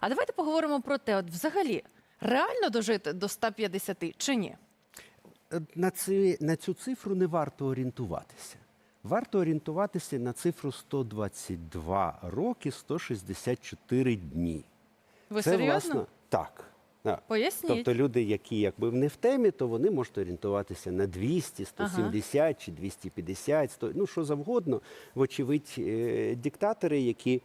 А давайте поговоримо про те, от взагалі реально дожити до 150 чи ні? Е, На, ці, на цю цифру не варто орієнтуватися. Варто орієнтуватися на цифру 122 роки 164 дні. Ви Це, серйозно? власне, так. Поясніть. Тобто люди, які якби не в темі, то вони можуть орієнтуватися на 200, 170 чи 250, 100, ну що завгодно. Вочевидь, е, диктатори, які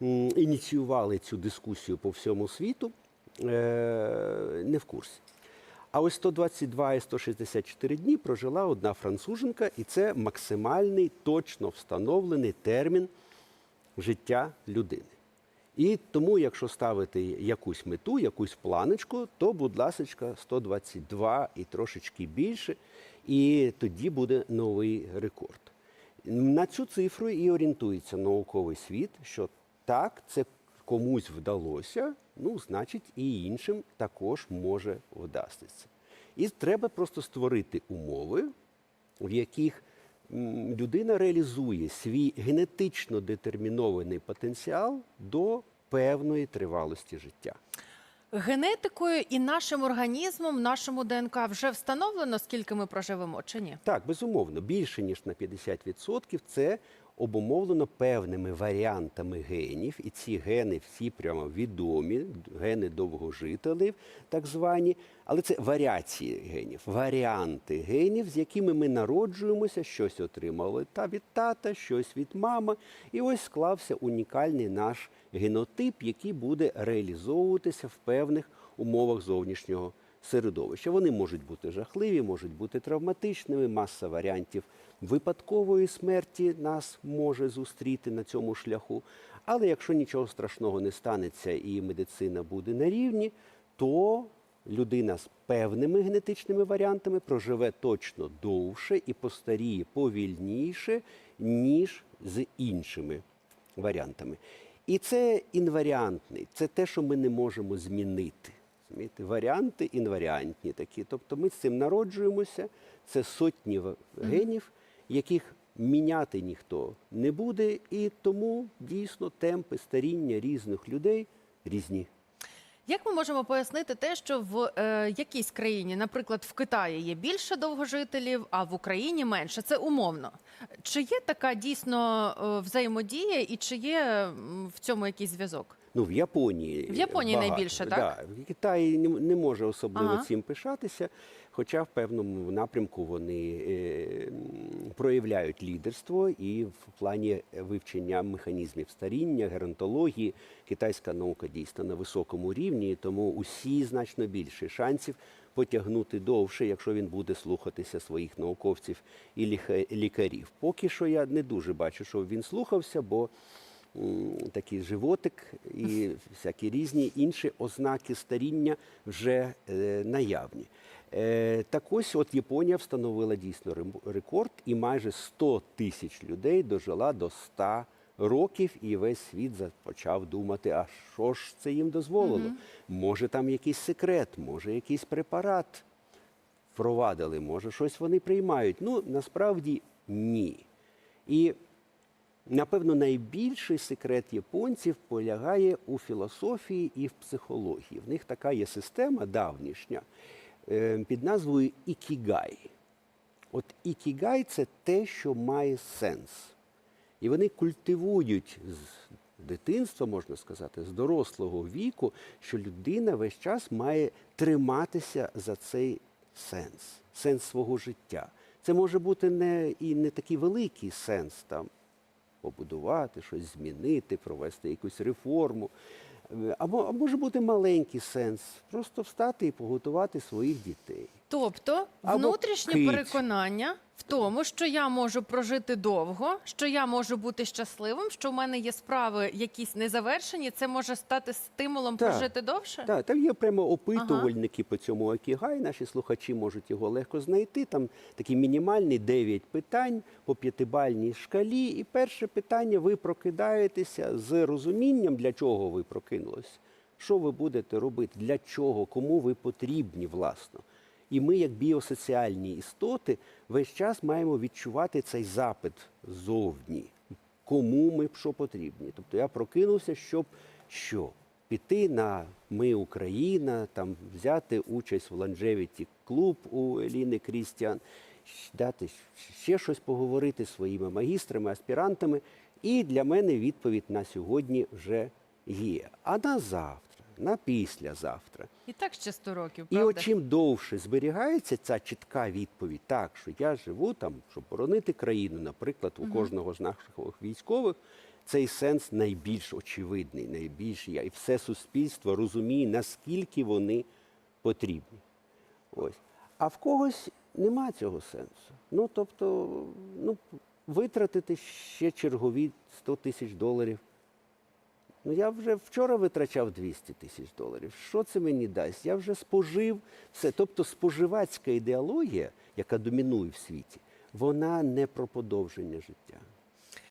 ініціювали цю дискусію по всьому світу, е, не в курсі. А ось 122 і 164 дні прожила одна француженка, і це максимальний, точно встановлений термін життя людини. І тому, якщо ставити якусь мету, якусь планочку, то, будь ласка, 122 і трошечки більше, і тоді буде новий рекорд. На цю цифру і орієнтується науковий світ, що так, це комусь вдалося, ну, значить, і іншим також може вдастися. І треба просто створити умови, в яких людина реалізує свій генетично детермінований потенціал до певної тривалості життя. Генетикою і нашим організмом, нашому ДНК вже встановлено, скільки ми проживемо, чи ні? Так, безумовно, більше ніж на 50% це обумовлено певними варіантами генів, і ці гени всі прямо відомі, гени довгожителів, так звані, але це варіації генів, варіанти генів, з якими ми народжуємося, щось отримали та від тата, щось від мами. І ось склався унікальний наш генотип, який буде реалізовуватися в певних умовах зовнішнього середовища. Вони можуть бути жахливі, можуть бути травматичними. Маса варіантів випадкової смерті нас може зустріти на цьому шляху. Але якщо нічого страшного не станеться і медицина буде на рівні, то людина з певними генетичними варіантами проживе точно довше і постаріє повільніше, ніж з іншими варіантами. І це інваріантний, це те, що ми не можемо змінити. Розумієте? Варіанти інваріантні такі. Тобто ми з цим народжуємося, це сотні генів, яких міняти ніхто не буде, і тому дійсно темпи старіння різних людей різні. Як ми можемо пояснити те, що в е, якійсь країні, наприклад, в Китаї є більше довгожителів, а в Україні менше? Це умовно. Чи є така дійсно е, взаємодія, і чи є в цьому якийсь зв'язок? Ну, в Японії. В Японії багато. найбільше, так? Да. В Китаї не, може особливо Ага. цим пишатися, хоча в певному напрямку вони е, проявляють лідерство і в плані вивчення механізмів старіння, геронтології. Китайська наука дійсно на високому рівні, тому усі значно більше шансів потягнути довше, якщо він буде слухатися своїх науковців і лікарів. Поки що я не дуже бачу, що він слухався, бо такий животик і всякі різні інші ознаки старіння вже е, наявні. Е, так ось от Японія встановила дійсно рекорд, і майже 100 тисяч людей дожила до 100 років, і весь світ почав думати, а що ж це їм дозволило? Може там якийсь секрет, може якийсь препарат впровадили, може щось вони приймають. Ну, насправді ні. І Напевно, найбільший секрет японців полягає у філософії і в психології. В них така є система давнішня е, під назвою Ікігай. От Ікігай це те, що має сенс. І вони культивують з дитинства, можна сказати, з дорослого віку, що людина весь час має триматися за цей сенс, сенс свого життя. Це може бути не і не такий великий сенс там побудувати, щось змінити, провести якусь реформу. Е, Або а може бути маленький сенс просто встати і поготувати своїх дітей. Тобто Або внутрішнє кить. переконання в тому, що я можу прожити довго, що я можу бути щасливим, що в мене є справи якісь незавершені, це може стати стимулом Так. прожити довше? Так, там є прямо опитувальники по цьому Окігай. Наші слухачі можуть його легко знайти. Там такі мінімальні 9 питань по п'ятибальній шкалі. І перше питання: ви прокидаєтеся з розумінням, для чого ви прокинулись, що ви будете робити, для чого, кому ви потрібні, власно. І ми, як біосоціальні істоти, весь час маємо відчувати цей запит ззовні. Кому ми що потрібні. Тобто я прокинувся, щоб що? піти на Ми Україна, там взяти участь в Longevity клуб у Еліни Крістіан, дати ще щось поговорити зі своїми магістрами, аспірантами. І для мене відповідь на сьогодні вже є. А на завтра, на післязавтра. І так ще 100 років, І от чим довше зберігається ця чітка відповідь, так що я живу там, щоб боронити країну, наприклад, у кожного з наших військових, цей сенс найбільш очевидний, найбільш я і все суспільство розуміє, наскільки вони потрібні. Ось. А в когось нема цього сенсу. Ну тобто, ну витратити ще чергові 100 тисяч доларів. Ну, я вже вчора витрачав 200 тисяч доларів. Що це мені дасть? Я вже спожив все. Тобто споживацька ідеологія, яка домінує в світі, вона не про подовження життя.